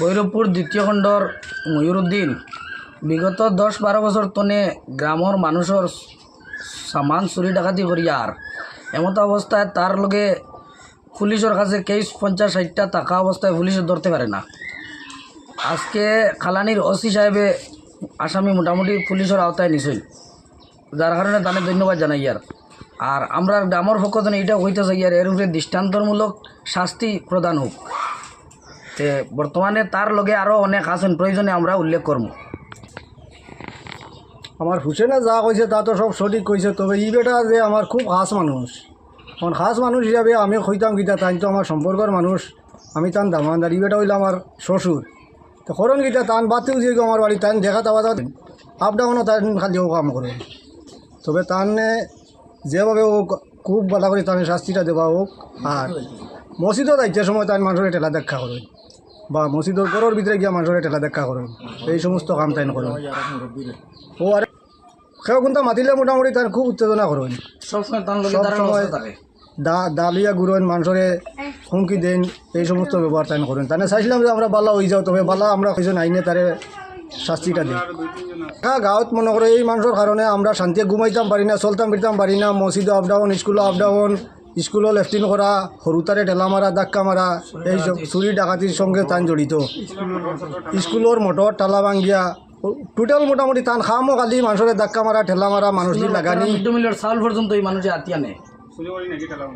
ভৈরবপুর দ্বিতীয় খণ্ডর ময়ূরুদ্দিন বিগত দশ বারো বছর তনে গ্রামের মানুষের সামান চুরি ডাকাতি করিয়ার এমতো অবস্থায় তার লগে পুলিশের কাছে কেস পঞ্চাশ ষাটটা টাকা অবস্থায় পুলিশে ধরতে পারে না। আজকে খালানির ওসি সাহেবে আসামি মোটামুটি পুলিশের আওতায় নিছিল। যার কারণে তাদের ধন্যবাদ জানাই আর আর আমরা গ্রামের পক্ষ থেকে এইটা হইতে চাই আর এর উপরে দৃষ্টান্তমূলক শাস্তি প্রদান হোক তে বর্তমানে তার লগে আরও অনেক আছেন, প্রয়োজনে আমরা উল্লেখ করব। আমার হুসেনে যা কইছে তা তো সব সঠিক কইছে, তবে ই বেটা যে আমার খুব খাস মানুষ। এখন খাস মানুষ হিসাবে আমি কইতাম গীতা তাই তো আমার সম্পর্কের মানুষ। আমি তান দামানদার ই বেটা হইলে আমার শ্বশুর। তো করণ গীতা তান বাতেও যে আমার বাড়ি, তান দেখা তাওয়া আপ ডাউনও তান খালি ও কাম করে। তবে তানে যেভাবে ও খুব ভালো করে তার শাস্তিটা দেওয়া হোক, আর মসজিদও যাইতে সময় তাই মানুষের ঠেলা দেখা করেন বা মসজিদের ঘরের ভিতরে গিয়া মানুষের ঠেলা দেখা করেন এই সমস্ত কাম তাই করেন ও আরে সেও কিন্তু মাতিলে মোটামুটি তার খুব উত্তেজনা করেন সবসময় দা দালিয়া গুড়েন মানুষরে হুমকি দেন এই সমস্ত ব্যবহার তাই করেন তাহলে চাইছিলাম যে আমরা বালা হয়ে যাও তবে বালা আমরা কইজন আইনে তারে শাস্তিটা দিই হ্যাঁ গাঁৱত মনে করে এই মানুষের কারণে আমরা শান্তিতে ঘুমাইতাম পারি না চলতাম ফিরতাম পারি না মসজিদে আপ ডাউন স্কুলে আপ ডাউন স্কুলও লেফটিন করা সরুতারে ঢেলা মারা ধাক্কা মারা এই সব চুরি ডাকাতির সঙ্গে তান জড়িত। স্কুলের মটর টালা ভাঙ্গিয়া টোটাল মোটামুটি তান খামো কালি মানুষের ধাক্কা মারা ঠেলা মারা মানুষদের লাগানি। মিড ডে মিলের চাউল পর্যন্ত এই মানুষের আতিয়া ঠেলা